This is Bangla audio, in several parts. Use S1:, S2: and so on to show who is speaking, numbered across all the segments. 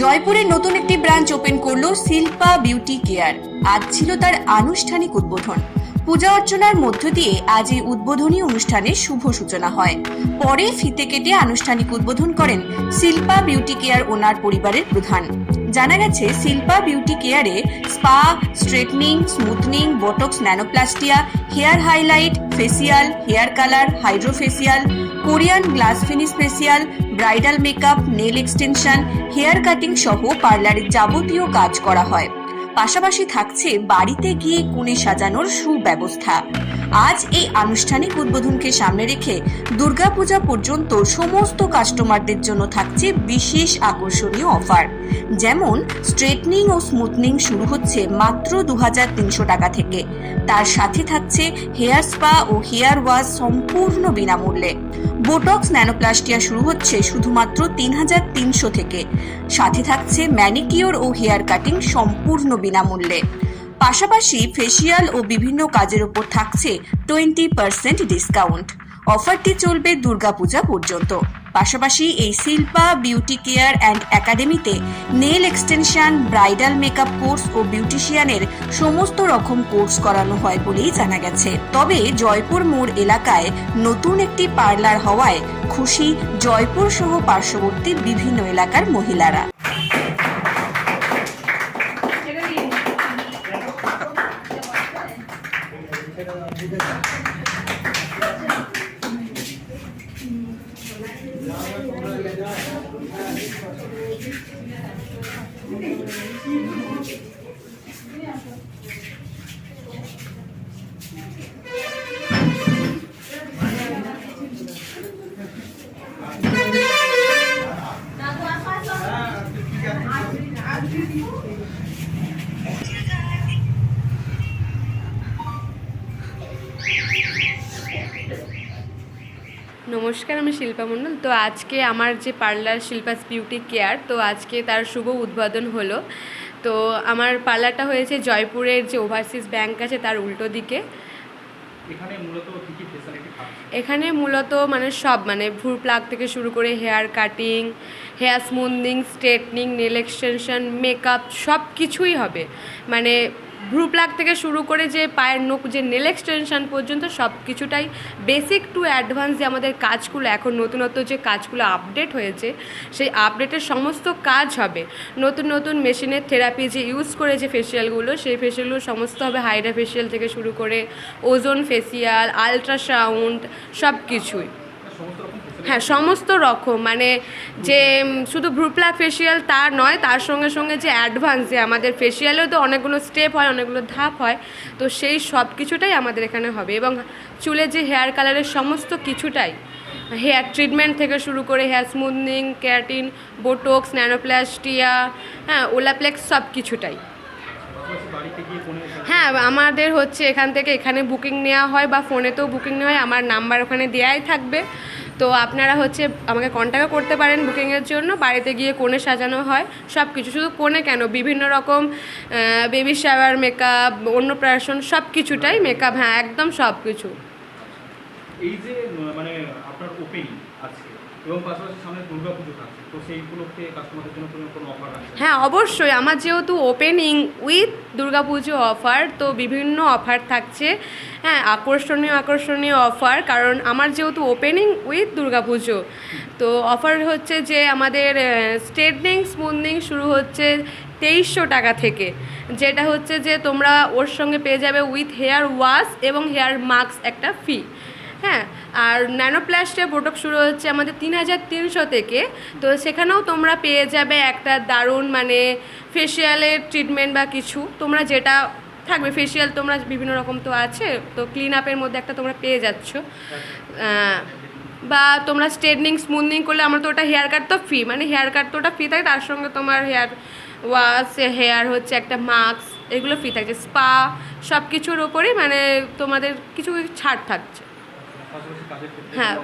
S1: জয়পুরের নতুন একটি ব্রাঞ্চ ওপেন করল শিল্পা বিউটি কেয়ার। আজ ছিল তার আনুষ্ঠানিক উদ্বোধন। পূজা অর্চনার মধ্য দিয়ে আজ এই উদ্বোধনী অনুষ্ঠানে শুভ সূচনা হয়। পরে ফিতে কেটে আনুষ্ঠানিক উদ্বোধন করেন শিল্পা বিউটি কেয়ার ওনার পরিবারের প্রধান। জানা গেছে, শিল্পা বিউটি কেয়ারে spa, straightening, smoothing, botox nanoplastia, hair highlight, facial, hair colour, hydrofacial, Korean glass finish facial, bridal makeup, nail extension, hair cutting সহ পার্লারের যাবতীয় কাজ করা হয়। পাশাপাশি থাকছে বাড়িতে গিয়ে কোণে সাজানোর সুব্যবস্থা। আজ এই আনুষ্ঠানিক উদ্বোধনকে সামনে রেখে দুর্গাপূজা পর্যন্ত সমস্ত কাস্টমারদের জন্য থাকছে বিশেষ আকর্ষণীয় অফার। যেমন স্ট্রেটনিং ও স্মুথনিং শুরু হচ্ছে মাত্র দু হাজার তিনশো টাকা থেকে। তার সাথে থাকছে হেয়ার স্পা ও হেয়ার ওয়াশ সম্পূর্ণ বিনামূল্যে। বোটক্স ন্যানোপ্লাস্টিয়া শুরু হচ্ছে শুধুমাত্র তিন হাজার তিনশো থেকে। সাথে থাকছে ম্যানিকিওর ও হেয়ার কাটিং সম্পূর্ণ বিনামূল্যে। পাশাপাশি ফেসিয়াল ও বিভিন্ন কাজের ওপর থাকছে টোয়েন্টি পার্সেন্ট ডিসকাউন্ট। অফারটি চলবে দুর্গাপূজা পর্যন্ত। পাশাপাশি এই শিল্পা বিউটি কেয়ার অ্যান্ড একাডেমিতে nail extension bridal makeup course ও বিউটিশিয়ানের সমস্ত রকম কোর্স করানো হয় বলেই জানা গেছে। তবে জয়পুর মোড় এলাকায় নতুন একটি পার্লার হওয়ায় খুশি জয়পুর সহ পার্শ্ববর্তী বিভিন্ন এলাকার মহিলারা।
S2: নমস্কার আমি শিল্পা মণ্ডল। তো আজকে আমার যে পার্লার শিল্পাস বিউটি কেয়ার তো আজকে তার শুভ উদ্বোধন হলো। তো আমার পার্লারটা হয়েছে জয়পুরের যে ওভারসিজ ব্যাংক আছে তার উল্টো দিকে।
S3: এখানে মূলত
S2: মানে সব মানে ভ্রু প্লাগ থেকে শুরু করে hair cutting hair smoothing straightening nail extension makeup সব কিছুই হবে। মানে ভ্রু প্লাগ থেকে শুরু করে যে পায়ের নখ, যে নেল এক্সটেনশন পর্যন্ত সব কিছুটাই বেসিক টু অ্যাডভান্স যে আমাদের কাজগুলো, এখন নতুনত্ব যে কাজগুলো আপডেট হয়েছে, সেই আপডেটের সমস্ত কাজ হবে। নতুন নতুন মেশিনের থেরাপি যে ইউজ করে যে ফেসিয়ালগুলো, সেই ফেসিয়ালগুলো সমস্ত হবে হাইড্রা ফেসিয়াল থেকে শুরু করে ওজোন ফেসিয়াল, আলট্রাসাউন্ড সব কিছুই হ্যাঁ সমস্ত রকম। মানে যে শুধু ভ্রুপ্লা ফেসিয়াল তা নয়, তার সঙ্গে সঙ্গে যে অ্যাডভান্স যে আমাদের ফেসিয়ালেও তো অনেকগুলো স্টেপ হয়, অনেকগুলো ধাপ হয়, তো সেই সব কিছুটাই আমাদের এখানে হবে। এবং চুলে যে হেয়ার কালারের সমস্ত কিছুটাই হেয়ার ট্রিটমেন্ট থেকে শুরু করে hair smoothening keratin Botox nanoplastia হ্যাঁ ওলাপ্লেক্স সব কিছুটাই। হ্যাঁ আমাদের হচ্ছে এখান থেকে এখানে বুকিং নেওয়া হয় বা ফোনেতেও বুকিং নেওয়া হয়, আমার নাম্বার ওখানে দেওয়াই থাকবে। তো আপনারা হচ্ছে আমাকে কন্ট্যাক্টও করতে পারেন বুকিংয়ের জন্য, বাড়িতে গিয়ে কোণে সাজানো হয় সব কিছু শুধু কোণে কেন? বিভিন্ন রকম বেবি শাওয়ার মেকআপ অন্নপ্রাশন সব কিছুটাই মেকআপ হ্যাঁ একদম সব কিছু
S3: এই যে মানে আপনার ওপেনিং আজকে, এবং পাশাপাশি সামনে দুর্গাপুজো
S2: হ্যাঁ অবশ্যই। আমার যেহেতু ওপেনিং উইথ দুর্গাপুজো অফার তো বিভিন্ন অফার থাকছে। হ্যাঁ আকর্ষণীয় আকর্ষণীয় অফার কারণ আমার যেহেতু ওপেনিং উইথ দুর্গাপুজো, তো অফার হচ্ছে যে আমাদের স্ট্রেটনিং স্মুথনিং শুরু হচ্ছে তেইশশো টাকা থেকে। যেটা হচ্ছে যে তোমরা ওর সঙ্গে পেয়ে যাবে উইথ হেয়ার ওয়াশ এবং হেয়ার মাস্ক একটা ফি হ্যাঁ আর ন্যানোপ্লাস্টের প্রোডাক্ট শুরু হচ্ছে আমাদের তিন হাজার তিনশো থেকে। তো সেখানেও তোমরা পেয়ে যাবে একটা দারুণ মানে ফেসিয়ালের ট্রিটমেন্ট বা কিছু। তোমরা যেটা থাকবে ফেসিয়াল তোমরা বিভিন্ন রকম তো আছে, তো ক্লিন আপের মধ্যে একটা তোমরা পেয়ে যাচ্ছ। বা তোমরা স্ট্রেটনিং স্মুথনিং করলে আমরা তো ওটা হেয়ার কাট তো ফ্রি মানে হেয়ার কাট তো ওটা ফ্রি থাকে, তার সঙ্গে তোমার হেয়ার ওয়াশ, হেয়ার হচ্ছে একটা মাস্ক এগুলো ফ্রি থাকছে স্পা সব কিছুর ওপরেই মানে তোমাদের কিছু কিছু ছাড় থাকছে। হ্যাঁ।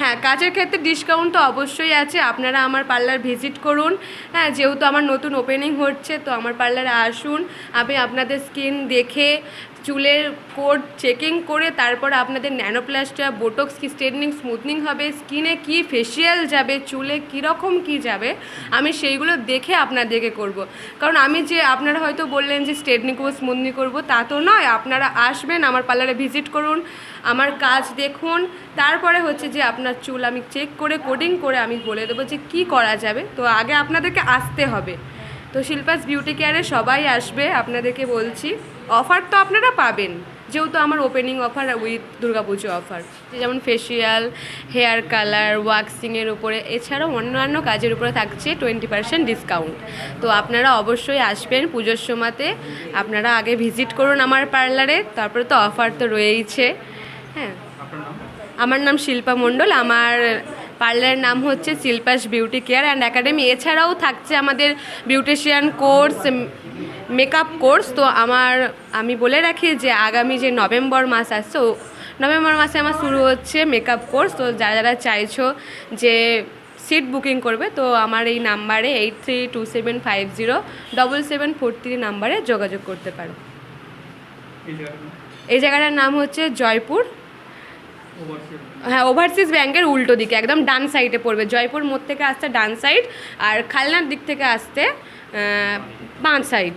S2: হ্যাঁ কাজের ক্ষেত্রে ডিসকাউন্ট তো অবশ্যই আছে। আপনারা আমার পার্লার ভিজিট করুন। হ্যাঁ যেহেতু আমার নতুন ওপেনিং হচ্ছে তো আমার পার্লারে আসুন। আমি আপনাদের স্কিন দেখে চুলের কোড চেকিং করে তারপর আপনাদের ন্যানোপ্লাস্টা বোটক্স কি স্ট্রেটনিং স্মুথনিং হবে, স্কিনে কি ফেসিয়াল যাবে, চুলে কীরকম কি যাবে, আমি সেইগুলো দেখে আপনাদেরকে করব। কারণ আমি যে আপনারা হয়তো বললেন যে স্ট্রেটনিং করব স্মুথনিং করব, তা তো নয়। আপনারা আসবেন, আমার পার্লারে ভিজিট করুন, আমার কাজ দেখুন। তারপরে হচ্ছে যে আপনার চুল আমি চেক করে কোডিং করে আমি বলে দেবো যে কি করা যাবে। তো আগে আপনাদেরকে আসতে হবে। তো শিল্পাস বিউটি কেয়ারে সবাই আসবে, আপনাদেরকে বলছি। অফার তো আপনারা পাবেন যেহেতু আমার opening offer with Durga Puja offer যেমন ফেসিয়াল হেয়ার কালার ওয়াক্সিংয়ের উপরে এছাড়াও অন্যান্য কাজের উপরে থাকছে টোয়েন্টি পার্সেন্ট ডিসকাউন্ট তো আপনারা অবশ্যই আসবেন পুজোর সময়তে আপনারা আগে ভিজিট করুন আমার পার্লারে তারপরে তো অফার তো রয়েইছে। হ্যাঁ। আমার নাম শিল্পা মণ্ডল আমার পার্লারের নাম হচ্ছে Shilpa's beauty care and academy এছাড়াও থাকছে আমাদের বিউটিশিয়ান কোর্স মেকআপ কোর্স তো আমার আমি বলে রাখি যে আগামী যে নভেম্বর মাস আসছে নভেম্বর মাসে আমার শুরু হচ্ছে মেকআপ কোর্স তো যারা যারা চাইছো যে সিট বুকিং করবে তো আমার এই নাম্বারে eight three two seven five zero double seven four three নাম্বারে যোগাযোগ করতে পারো।
S3: এই
S2: জায়গাটার নাম? হচ্ছে জয়পুর। হ্যাঁ ওভারসিজ ব্যাংকের উল্টো দিকে একদম ডান সাইডে পড়বে। জয়পুর মোড় থেকে আসতে ডান সাইড আর খালনার দিক থেকে আসতে বাঁ সাইড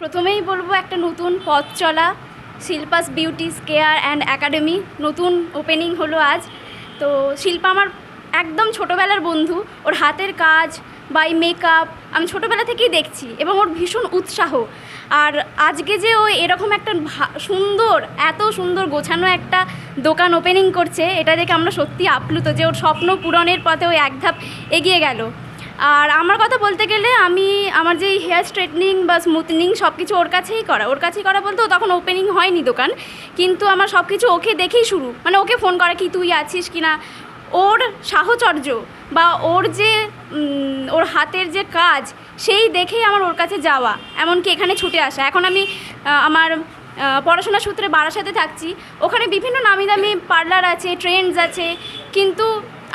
S4: প্রথমেই বলব একটা নতুন পথ চলা, Shilpa's beauty's care and academy. নতুন ওপেনিং হলো আজ। তো শিল্পা আমার একদম ছোটোবেলার বন্ধু। ওর হাতের কাজ বাই মেকআপ আমি ছোটোবেলা থেকেই দেখছি এবং ওর ভীষণ উৎসাহ। আর আজকে যে ও এরকম একটা সুন্দর, এত সুন্দর গোছানো একটা দোকান ওপেনিং করছে, এটা দেখে আমরা সত্যি আপ্লুত যে ওর স্বপ্ন পূরণের পথে ও এক ধাপ এগিয়ে গেল। আর আমার কথা বলতে গেলে আমি আমার যেই হেয়ার স্ট্রেটনিং বা স্মুথনিং সব কিছু ওর কাছেই করা। ওর কাছেই করা বলতে তখন ওপেনিং হয়নি দোকান কিন্তু আমার সব কিছু ওকে দেখেই শুরু। মানে ওকে ফোন করা কি তুই আছিস কি না? ওর সাহচর্য বা ওর যে ওর হাতের যে কাজ সেই দেখেই আমার ওর কাছে যাওয়া। এমনকি এখানে ছুটে আসা। এখন আমি আমার আহ, পড়াশোনার সূত্রে বারাসাতে থাকছি। ওখানে বিভিন্ন নামি দামি পার্লার আছে ট্রেন্ডস আছে কিন্তু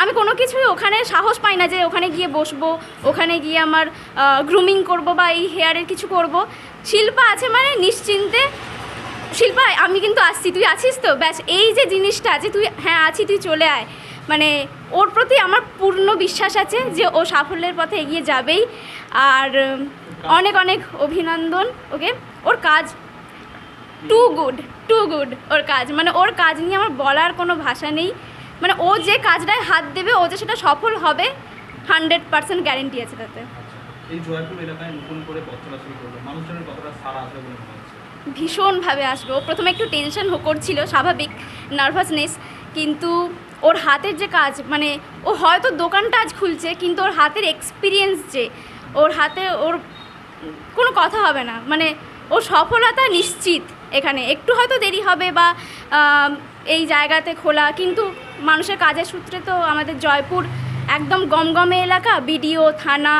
S4: আমি কোনো কিছুই ওখানে সাহস পাই না যে ওখানে গিয়ে বসবো ওখানে গিয়ে আমার গ্রুমিং করব বা এই হেয়ারের কিছু করব। শিল্পা আছে মানে নিশ্চিন্তে শিল্পা আমি কিন্তু আসছি তুই আছিস তো? ব্যাস এই যে জিনিসটা আছে তুই হ্যাঁ আছি তুই চলে আয়। মানে ওর প্রতি আমার পূর্ণ বিশ্বাস আছে যে ও সাফল্যের পথে এগিয়ে যাবেই। আর অনেক অনেক অভিনন্দন ওকে? ওর কাজ টু গুড টু গুড ওর কাজ। মানে ওর কাজ নিয়ে আমার বলার কোনো ভাষা নেই। মানে ও যে কাজটায় হাত দেবে ও যে সেটা সফল হবে হান্ড্রেড পার্সেন্ট গ্যারেন্টি আছে তাতে।
S3: এই জয়পুর এলাকায় নতুন করে পথ শুরু করল। মানুষজনের কতটা সারা আসবে বলে মনে হচ্ছে?
S4: ভীষণভাবে আসবে। ও প্রথমে একটু টেনশন করছিল স্বাভাবিক নার্ভাসনেস কিন্তু ওর হাতের যে কাজ মানে ও হয়তো দোকানটা আজ খুলছে কিন্তু ওর হাতের এক্সপিরিয়েন্স যে ওর হাতে ওর কোনো কথা হবে না। মানে ও সফলতা নিশ্চিত এখানে। একটু হয়তো দেরি হবে বা এই জায়গাতে খোলা। কিন্তু মানুষের কাজের সূত্রে তো আমাদের জয়পুর একদম গমগমে এলাকা। বিডিও থানা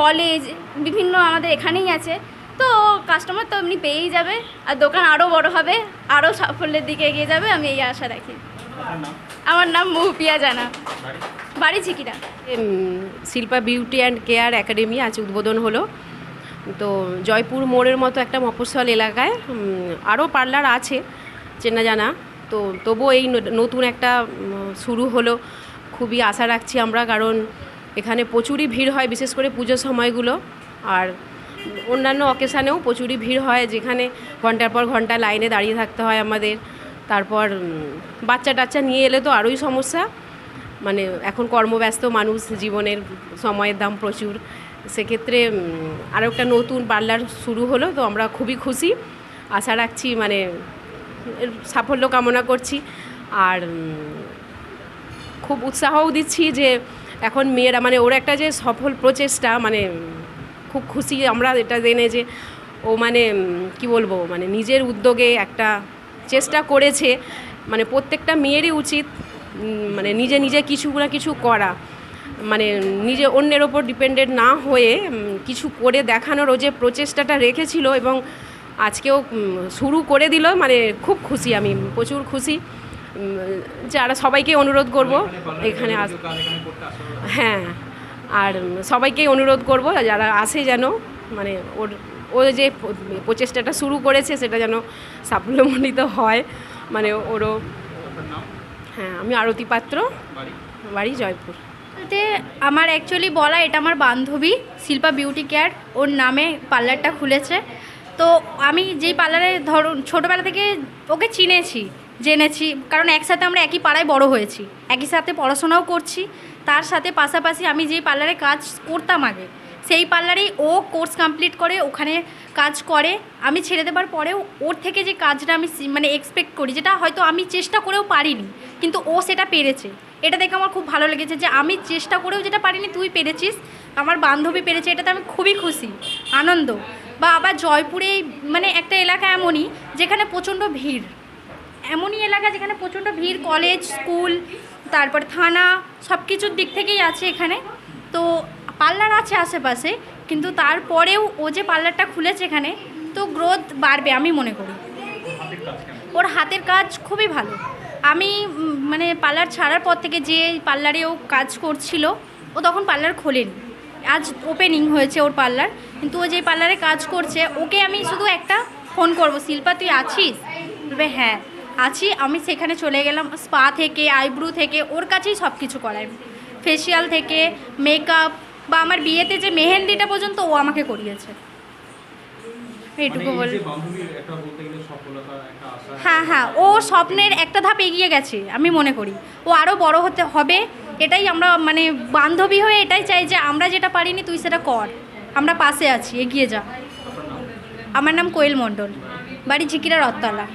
S4: কলেজ বিভিন্ন আমাদের এখানেই আছে। তো কাস্টমার তো এমনি পেয়েই যাবে। আর দোকান আরও বড় হবে আরও সাফল্যের দিকে এগিয়ে যাবে আমি এই আশা রাখি। আমার নাম মহুপিয়া জানা।
S3: বাড়ি?
S4: Jhikira.
S5: Shilpa beauty and care academy আজ উদ্বোধন হলো। তো জয়পুর মোড়ের মতো একটা মফস্বল এলাকায় আরও পার্লার আছে চেনা জানা। তো তবুও এই নতুন একটা শুরু হলো। খুবই আশা রাখছি আমরা, কারণ এখানে প্রচুরই ভিড় হয়, বিশেষ করে পুজোর সময়গুলো। আর অন্যান্য অকেশানেও প্রচুরই ভিড় হয়, যেখানে ঘণ্টার পর ঘণ্টা লাইনে দাঁড়িয়ে থাকতে হয় আমাদের। তারপর বাচ্চা টাচ্চা নিয়ে এলে তো আরোই সমস্যা। মানে এখন কর্মব্যস্ত মানুষ, জীবনের সময়ের দাম প্রচুর। সেক্ষেত্রে আরও একটা নতুন পার্লার শুরু হলো, তো আমরা খুবই খুশি। আশা রাখছি মানে সাফল্য কামনা করছি। আর খুব উৎসাহও দিচ্ছি যে এখন মেয়েরা মানে ওর একটা যে সফল প্রচেষ্টা মানে খুব খুশি আমরা এটা জেনে যে ও মানে কি বলব মানে নিজের উদ্যোগে একটা চেষ্টা করেছে। মানে প্রত্যেকটা মেয়েরই উচিত মানে নিজে নিজে কিছু না কিছু করা। মানে নিজে অন্যের ওপর ডিপেন্ডেন্ট না হয়ে কিছু করে দেখানোর ও যে প্রচেষ্টাটা রেখেছিল এবং আজকেও শুরু করে দিল মানে খুব খুশি আমি, প্রচুর খুশি। যারা সবাইকে অনুরোধ করব, এখানে আস হ্যাঁ আর সবাইকেই অনুরোধ করব, যারা আসে যেন মানে ওর, ও যে প্রচেষ্টাটা শুরু করেছে, সেটা যেন সাফল্যমণ্ডিত হয় মানে ওরও হ্যাঁ আমি আরতি পাত্র,
S3: বাড়ি
S5: জয়পুর।
S6: আমার অ্যাকচুয়ালি বলা, এটা আমার বান্ধবী, শিল্পা বিউটি কেয়ার ওর নামে পার্লারটা খুলেছে। তো আমি যেই পার্লারে ধরুন, ছোটোবেলা থেকে ওকে চিনেছি, জেনেছি, কারণ একসাথে আমরা একই পাড়ায় বড় হয়েছি। একই সাথে পড়াশোনাও করছি, তার সাথে পাশাপাশি আমি যেই পার্লারে কাজ করতাম আগে, সেই পার্লারেই ও কোর্স কমপ্লিট করে ওখানে কাজ করে। আমি ছেড়ে দেবার পরেও ওর থেকে যে কাজটা আমি মানে এক্সপেক্ট করি, যেটা হয়তো আমি চেষ্টা করেও পারিনি, কিন্তু ও সেটা পেরেছে। এটা দেখে আমার খুব ভালো লেগেছে যে আমি চেষ্টা করেও যেটা পারিনি, তুই পেরেছিস, আমার বান্ধবী পেরেছে, এটাতে আমি খুবই খুশি, আনন্দ। বা আবার জয়পুরে মানে একটা এলাকা এমনই যেখানে প্রচণ্ড ভিড়। এমনই এলাকা যেখানে প্রচণ্ড ভিড় কলেজ স্কুল তারপর থানা সব কিছুর দিক থেকেই আছে এখানে। তো পার্লার আছে আশেপাশে, কিন্তু তারপরেও ও যে পার্লারটা খুলেছে এখানে, তো গ্রোথ বাড়বে আমি মনে করি। ওর হাতের কাজ খুবই ভালো। আমি মানে পার্লার ছাড়ার পর থেকে যে পার্লারে ও কাজ করছিল, ও তখন পার্লার খোলেনি। আজ ওপেনিং হয়েছে ওর পার্লার কিন্তু ও যে পার্লারে কাজ করছে ওকে আমি শুধু একটা ফোন করব শিল্পা তুই আছিস? বলবে হ্যাঁ আছি আমি সেখানে চলে গেলাম স্পা থেকে আইব্রু থেকে ওর কাছেই সব কিছু করাই। ফেসিয়াল থেকে মেকআপ বা আমার বিয়েতে যে মেহেন্দিটা পর্যন্ত ও আমাকে করিয়েছে। এইটুকু
S3: মানে
S6: বল হ্যাঁ হ্যাঁ ও স্বপ্নের একটা ধাপ এগিয়ে গেছে আমি মনে করি। ও আরও বড় হতে হবে এটাই আমরা মানে বান্ধবী হয়ে এটাই চাই যে আমরা যেটা পারিনি তুই সেটা কর। আমরা পাশে আছি, এগিয়ে যা। আমার নাম কোয়েল মণ্ডল। বাড়ি ঝিকিরা রত্তলা।